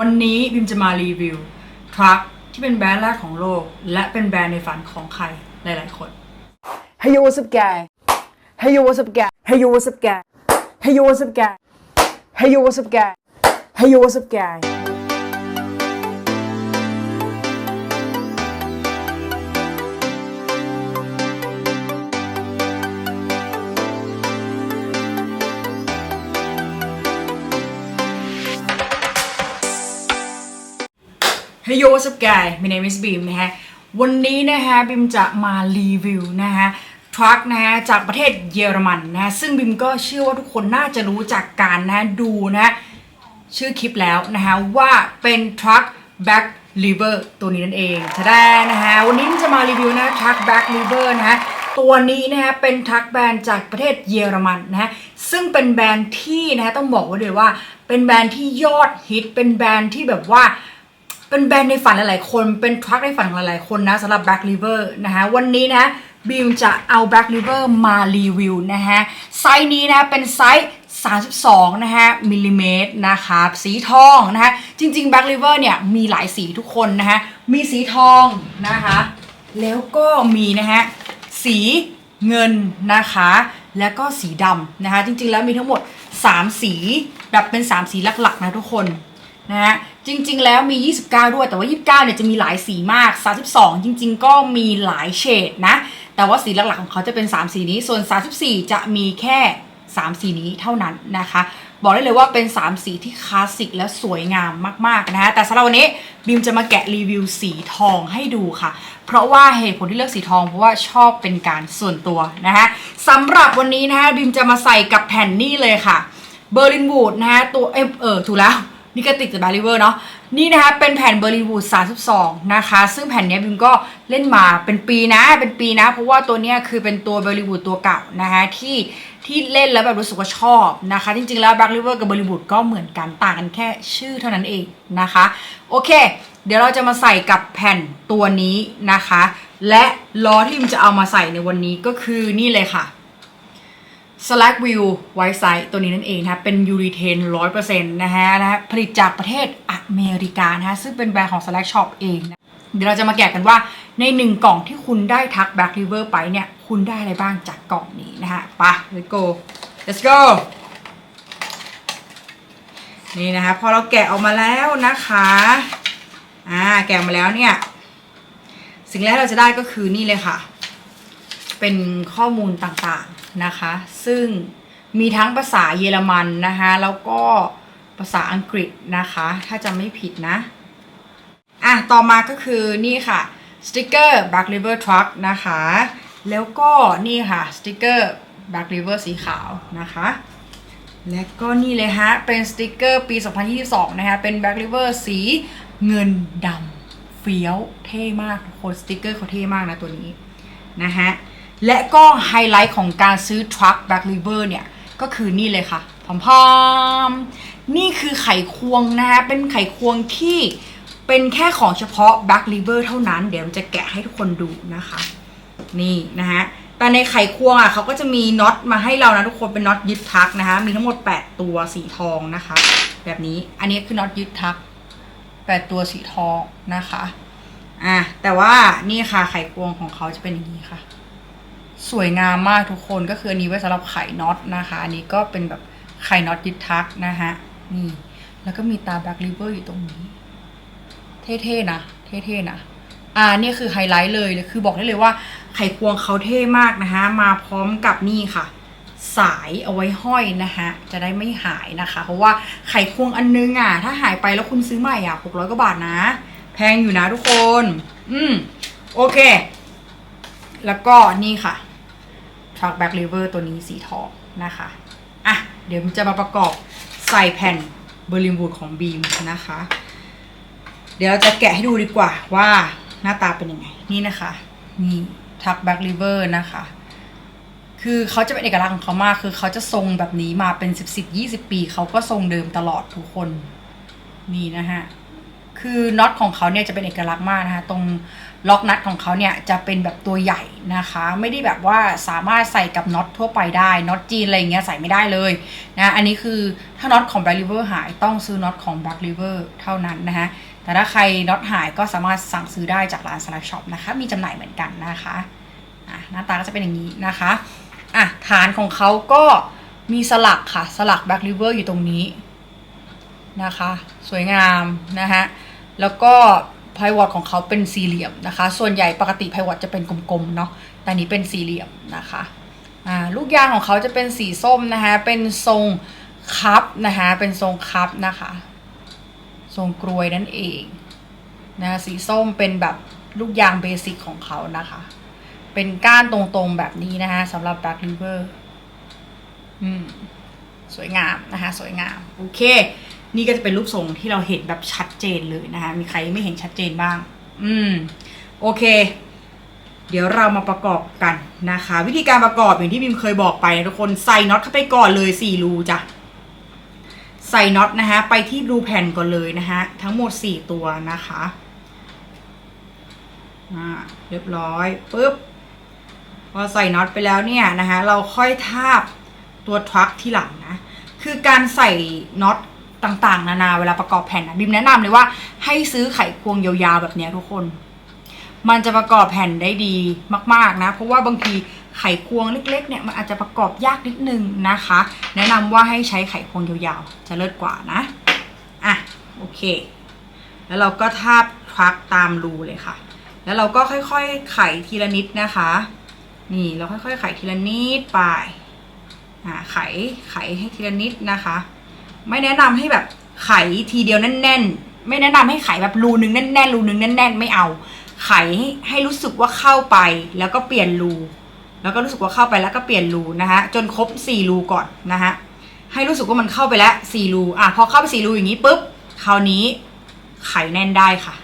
วันนี้บิมจะมารีวิวทรัคที่เป็นแบรนด์แรกของโลก และเป็นแบรนด์ในฝันของใครหลายๆคน Hey yo, what's up, guy? Hey yo, what's up, guy? Hey yo, what's up, guy? Hey yo, what's up, guy? Hey yo, what's up, guy? Hey yo, what's up, guy? เฮ้ยโยสกาย my name is Beam นะฮะ วันนี้นะฮะบิมจะมารีวิวนะฮะทรัคนะฮะจากประเทศเยอรมันนะะซึ่งบิมก็เชื่อว่าทุกคนน่าจะรู้จากการนะะดูนะะชื่อคลิปแล้วนะฮะว่าเป็นทรัค back liver ตัวนี้นั่นเองทะได้นะฮะวันนี้บิมจะมารีวิวนะทรัค back liver นะฮะตัวนี้นะฮะเป็นทรัคแบรนด์จากประเทศเยอรมันนะฮะซึ่งเป็นแบรนด์ที่นะฮะต้องบอกไว้เลยว่า เป็นแบรนด์ที่ยอดฮิตเป็นแบรนด์ที่แบบว่า เป็นแบรนด์ในฝันหลายๆคน เป็นทรัคในฝันหลายๆคนนะสำหรับ Black River นะฮะวันนี้นะบิมจะเอา Black River มารีวิวนะฮะไซส์นี้นะเป็นไซส์ 32 นะฮะมิลลิเมตรนะคะสีทองนะฮะจริง ๆ Black River เนี่ยมีหลายสีทุกคนนะฮะมีสีทองนะคะแล้วก็มีนะฮะสีเงินนะคะแล้วก็สีดำนะคะจริงๆแล้วมีทั้งหมด 3 สีแบบเป็น 3 สีหลักๆนะทุกคน นะฮะจริงๆแล้วมี 29 ด้วยแต่ว่า 29เนี่ยจะมีหลายสีมาก 32 จริง ๆ ก็มีหลายเฉดนะ แต่ว่าสีหลักๆ ของเขาจะเป็น 3 สีนี้ ส่วน 34 จะมีแค่ 3 สีนี้เท่านั้นนะคะ บอกได้เลยว่าเป็น 3 สีที่คลาสสิกและสวยงามมากๆนะฮะแต่สำหรับวันนี้บิมจะมาแกะรีวิวสีทองให้ดูค่ะ เพราะว่าเหตุผลที่เลือกสีทองเพราะว่าชอบเป็นการส่วนตัวนะฮะสำหรับวันนี้นะฮะบิมจะมาใส่กับแผ่นนี่เลยค่ะเบอร์ลินวูดนะฮะตัวเอยเออถูกแล้ว นี่ก็ติดจากบาริเวอร์เนาะนี่นะคะเป็นแผ่นเบอร์ลิวูด32 นะคะ ซึ่งแผ่นนี้บิมก็เล่นมาเป็นปีนะเป็นปีนะ เพราะว่าตัวเนี้ยคือเป็นตัวเบอร์ลิวูดตัวเก่านะคะที่ที่เล่นแล้วแบบรู้สึกว่าชอบนะคะ จริงๆแล้วบาริเวอร์กับบอร์ลิวูดก็เหมือนกันต่างกันแค่ชื่อเท่านั้นเองนะคะ โอเค เดี๋ยวเราจะมาใส่กับแผ่นตัวนี้นะคะ และล้อที่บิมจะเอามาใส่ในวันนี้ก็คือนี่เลยค่ะ Slack View White Side ตัวนี้นั่นเองนะคะเป็นยูริเทนร้อยเปอร์เซ็นต์นะฮะนะฮะผลิตจากประเทศอเมริกานะฮะซึ่งเป็นแบรนด์ของ Slack Shop เองนะเดี๋ยวเราจะมาแกะกันว่าในหนึ่งกล่องที่คุณได้ทัก Black River ไปเนี่ย คุณได้อะไรบ้างจากกล่องนี้นะฮะไป let's go let's go นี่นะคะพอเราแกะออกมาแล้วนะคะอ่าแกะมาแล้วเนี่ย สิ่งแรกเราจะได้ก็คือนี่เลยค่ะ เป็นข้อมูลต่าง นะคะ ซึ่งมีทั้งภาษาเยอรมันนะคะแล้วก็ภาษาอังกฤษนะคะ ถ้าจำไม่ผิดนะ อะ ต่อมาก็คือนี่ค่ะสติกเกอร์ Black River Truck นะคะ แล้วก็นี่ค่ะสติกเกอร์ Black River สีขาวนะคะ และก็นี่เลยฮะ เป็นสติกเกอร์ปี 2022 นะคะ เป็น Black River สีเงินดำเฟี้ยวเท่มากทุกคนสติกเกอร์เขาเท่มากนะตัวนี้นะฮะ และก็ไฮไลท์ของการซื้อทรัค Black River เนี่ยก็คือนี่เลยค่ะพอมพอมนี่คือไขควงนะฮะเป็นไขควงที่เป็นแค่ของเฉพาะ Black River เท่านั้น เดี๋ยวจะแกะให้ทุกคนดูนะคะ นี่นะฮะแต่ในไขควงอะเขาก็จะมีน็อตมาให้เรานะทุกคนเป็นน็อตยึดทักนะคะมีทั้งหมด 8 ตัวสีทองนะคะ แบบนี้อันนี้คือน็อตยึดทัก 8 ตัวสีทองนะคะอะแต่ว่านี่ค่ะไขควงของเขาจะเป็นอย่างนี้ค่ะ สวยงามมากทุกคนก็คืออันนี้ไว้สำหรับไข่น็อตนะคะ อันนี้ก็เป็นแบบไข่น็อตยึดทักนะคะนี่ แล้วก็มีตาแบ็กลิเวอร์อยู่ตรงนี้ เท่ๆนะ เท่ๆนะ อ่านี่คือไฮไลท์เลยคือบอกได้เลยว่าไขควงเขาเท่มากนะคะมาพร้อมกับนี่ค่ะ สายเอาไว้ห้อยนะคะจะได้ไม่หายนะคะ เพราะว่าไขควงอันนึงอะ ถ้าหายไปแล้วคุณซื้อใหม่อะหกร้อยกว่าบาทนะ แพงอยู่นะทุกคน อืมโอเค แล้วก็นี่ค่ะ Truck Back River ตัวนี้สีทองนะคะ อะ เดี๋ยวมันจะมาประกอบใส่แผ่นเบอร์ลินวูดของบีมนะคะ เดี๋ยวเราจะแกะให้ดูดีกว่าว่าหน้าตาเป็นยังไง นี่นะคะ นี่ Truck Back River นะคะ คือเขาจะเป็นเอกลักษณ์ของเขามาก คือเขาจะทรงแบบนี้มาเป็นสิบสิบยี่สิบปี เขาก็ทรงเดิมตลอดทุกคน นี่นะฮะ คือน็อตของเขาเนี่ยจะเป็นเอกลักษณ์มากนะคะ ตรงล็อกนัทของเขาเนี่ยจะเป็นแบบตัวใหญ่นะคะ ไม่ได้แบบว่าสามารถใส่กับน็อตทั่วไปได้น็อตจีนอะไรเงี้ยใส่ไม่ได้เลยนะอันนี้คือถ้าน็อตของ Black River หายต้องซื้อน็อตของ Black River เท่านั้นนะคะแต่ถ้าใครน็อตหายก็สามารถสั่งซื้อได้จากร้าน Slack Shop นะคะ มีจำหน่ายเหมือนกันนะคะะหน้าตาก็จะเป็นอย่างนี้นะคะอะฐานของเขาก็มีสลักค่ะ สลัก Black River อยู่ตรงนี้นะคะ สวยงามนะฮะ แล้วก็ไพวอตของเขาเป็นสี่เหลี่ยมนะคะ ส่วนใหญ่ปกติไพวอตจะเป็นกลมๆเนาะ แต่นนี้เป็นสี่เหลี่ยมนะคะ อ่า ลูกยางของเขาจะเป็นสีส้มนะคะ เป็นทรงคัพนะคะ เป็นทรงคัพนะคะ ทรงกรวยนั่นเองนะสีส้มเป็นแบบลูกยางเบสิกของเขานะคะ เป็นก้านตรงๆแบบนี้นะคะสำหรับ Black River อืม สวยงามนะคะ สวยงาม โอเค นี่ก็จะเป็นรูปทรงที่เราเห็นแบบชัดเจนเลยนะคะ มีใครไม่เห็นชัดเจนบ้าง อืม โอเค เดี๋ยวเรามาประกอบกันนะคะ วิธีการประกอบอย่างที่บิมเคยบอกไปนะทุกคนใส่น็อตเข้าไปก่อนเลยสี่รูจ้ะใส่น็อตนะคะไปที่รูแผ่นก่อนเลยนะคะทั้งหมดสี่ตัวนะคะอ่าเรียบร้อยปุ๊บพอใส่น็อตไปแล้วเนี่ยนะคะเราค่อยทาบตัวทรัคที่หลังนะ คือการใส่น็อต ต่างๆ นานาเวลาประกอบแผ่นนะบิมแนะนำเลยว่าให้ซื้อไขควงยาวๆแบบนี้ทุกคน มันจะประกอบแผ่นได้ดีมากๆนะ เพราะว่าบางทีไขควงเล็กๆเนี่ยมันอาจจะประกอบยากนิดนึงนะคะ แนะนำว่าให้ใช้ไขควงยาวๆ จะเลิศกว่านะอะโอเค แล้วเราก็ทาบทรัคตามรูเลยค่ะ แล้วเราก็ค่อยๆไขทีละนิดนะคะ นี่เราค่อยๆไขทีละนิดไปอ่าไขไขให้ทีละนิดนะคะ ไม่แนะนำให้แบบไขทีเดียวแน่น ๆ ไม่แนะนำให้ไขแบบรูนึงแน่นๆรูนึงแน่น ๆ ไม่เอา ไขให้ให้รู้สึกว่าเข้าไปแล้วก็เปลี่ยนรูแล้วก็รู้สึกว่าเข้าไปแล้วก็เปลี่ยนรูนะคะจนครบสี่รูก่อนนะคะให้รู้สึกว่ามันเข้าไปแล้วสี่รูอะพอเข้าไปสี่รูอย่างนี้ปุ๊บคราวนี้ไขแน่นได้ค่ะ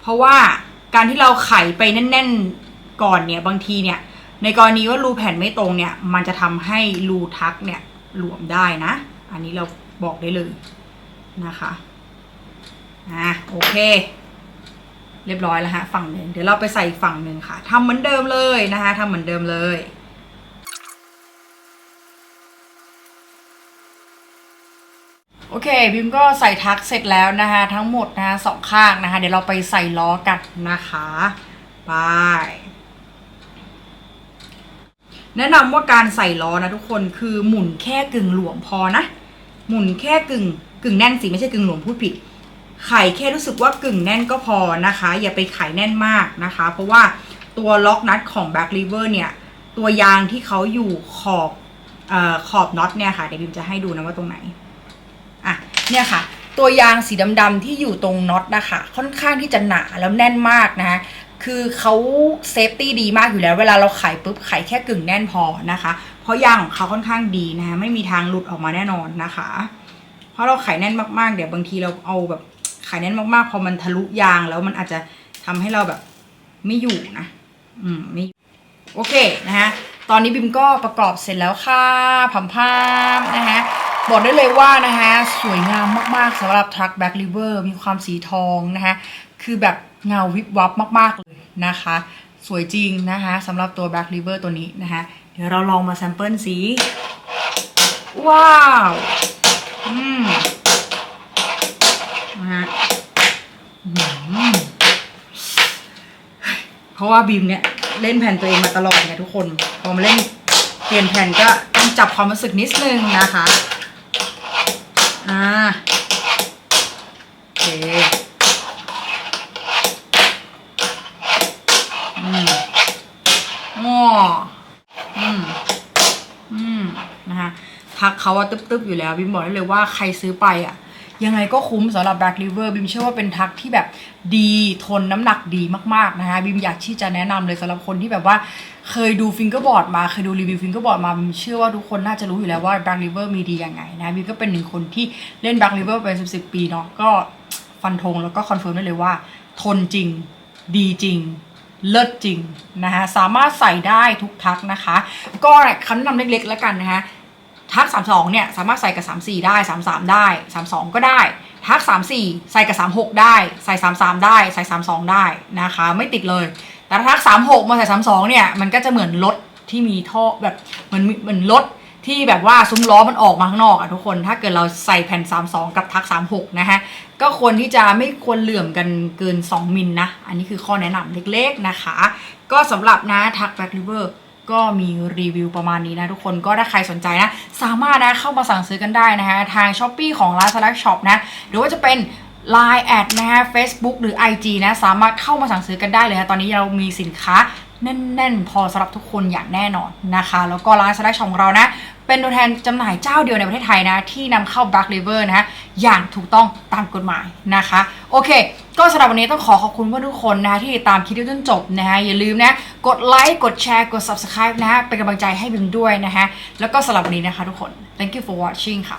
เพราะว่าการที่เราไขไปแน่น ๆก่อนเนี่ยบางทีเนี่ย ในกรณีว่ารูแผ่นไม่ตรงเนี่ย มันจะทำให้รูทักเนี่ยหลวมได้นะ อันนี้เราบอกได้เลยนะคะอะโอเค เรียบร้อยแล้วฮะฝั่งหนึ่งเดี๋ยวเราไปใส่อีกฝั่งหนึ่งค่ะทำเหมือนเดิมเลยนะคะทำเหมือนเดิมเลยโอเคบิมก็ใส่ทักเสร็จแล้วนะคะทั้งหมดนะคะสองข้างนะคะ เดี๋ยวเราไปใส่ล้อกันนะคะไป แนะนำว่าการใส่ล้อนะทุกคนคือหมุนแค่กึ่งหลวมพอนะ หมุนแค่กึ่งกึ่งแน่นสิไม่ใช่กึ่งหลวมพูดผิด ไข่แค่รู้สึกว่ากึ่งแน่นก็พอนะคะ อย่าไปไข่แน่นมากนะคะ เพราะว่าตัวล็อกนัทของ Back River เนี่ย ตัวยางที่เขาอยู่ขอบเอ่อขอบน็อตเนี่ยค่ะเดี๋ยวบิมจะให้ดูนะว่าตรงไหนอะเนี่ยค่ะ ตัวยางสีดำๆที่อยู่ตรงน็อตนะคะค่อนข้างที่จะหนาแล้วแน่นมากนะคะ คือเขาเซฟตี้ดีมากอยู่แล้ว เวลาเราไขปุ๊บไขแค่กึ่งแน่นพอนะคะ เพราะยางของเขาค่อนข้างดีนะคะไม่มีทางหลุดออกมาแน่นอนนะคะ เพราะเราไขแน่นมากๆ เดี๋ยวบางทีเราเอาแบบไขแน่นมากๆ พอมันทะลุยางแล้วมันอาจจะทำให้เราแบบไม่อยู่นะ อืมไม่โอเคนะฮะตอนนี้บิมก็ประกอบเสร็จแล้วค่ะผัมพามนะฮะ บอกได้เลยว่านะฮะสวยงามมากๆสำหรับทักแบ็กลิเวอร์มีความสีทองนะคะคือแบบเงาวิบวับมากๆเลยนะคะ สวยจริงนะคะสำหรับตัว Black River ตัวนี้นะคะเดี๋ยวเราลองมาแซมเปิลสี ว้าวอืมนะฮะอืมเพราะว่าบีมเนี่ยเล่นแผ่นตัวเองมาตลอดไงทุกคนพอมาเล่นเปลี่ยนแผ่นก็ต้องจับความรู้สึกนิดนึงนะคะ อ่าโอเคอืมง้ออืมอืมนะคะทักเขาว่าตึ๊บๆอยู่แล้วบิมบอกได้เลยว่าใครซื้อไปอะ ยังไงก็คุ้มสำหรับ Black River บิมเชื่อว่าเป็นทักที่แบบดีทนน้ำหนักดีมากๆนะคะบิมอยากที่จะแนะนำเลยสำหรับคนที่แบบว่าเคยดูฟิงเกอร์บอร์ดมาเคยดูรีวิวฟิงเกอร์บอร์ดมาบิมเชื่อว่าทุกคนน่าจะรู้อยู่แล้วว่า Black River มีดียังไงนะบิมก็เป็นหนึ่งคนที่เล่น Black River เป็นสิบสิบปีเนาะก็ฟันธงแล้วก็คอนเฟิร์มได้เลยว่า ทนจริงดีจริงเลิศจริงนะคะสามารถใส่ได้ทุกทักนะคะ ก็คำแนะนำเล็กๆแล้วกันนะคะ ทัก32เนี่ยสามารถใส่กับ34ได้33ได้32ก็ได้ทัก34ใส่กับ36ได้ ใส่33ได้ ใส่32ได้นะคะ ไม่ติดเลย แต่ทัก36มาใส่32เนี่ยมันก็จะเหมือนรถที่มีท่อแบบเหมือนเหมือนรถที่แบบว่าซุ้มล้อมันออกมาข้างนอกอะทุกคน ถ้าเกิดเราใส่แผ่น 32 กับทัก 36 นะฮะ ก็ควรที่จะไม่ควรเหลื่อมกันเกิน 2 มิลนะอันนี้คือข้อแนะนำเล็กๆนะคะ ก็สำหรับนะทักแบ็คลิเวอร์ ก็มีรีวิวประมาณนี้นะทุกคนก็ถ้าใครสนใจนะ สามารถนะเข้ามาสั่งซื้อกันได้นะฮะทาง s h อ p e e ของ l a z a r a Shop นะ หรือว่าจะเป็น Line แอดนะฮะ Facebook หรือ IG นะสามารถเข้ามาสั่งซื้อกันได้เลยฮะตอนนี้เรามีสินค้าแน่น ๆ พอสำหรับทุกคนอย่างแน่นอนนะคะ แล้วก็ร้านสแลชของเรานะ เป็นตัวแทนจำหน่ายเจ้าเดียวในประเทศไทยนะ ที่นำเข้า Black River นะฮะอย่างถูกต้องตามกฎหมายนะคะ โอเค ก็สำหรับวันนี้ต้องขอขอบคุณเพื่อนทุกคนนะคะที่ติดตามคลิปจนจบนะฮะอย่าลืมนะกดไลค์กดแชร์กด subscribe นะฮะเป็นกำลังใจให้บิมด้วยนะฮะแล้วก็สำหรับวันนี้นะคะทุกคน thank you for watching ค่ะ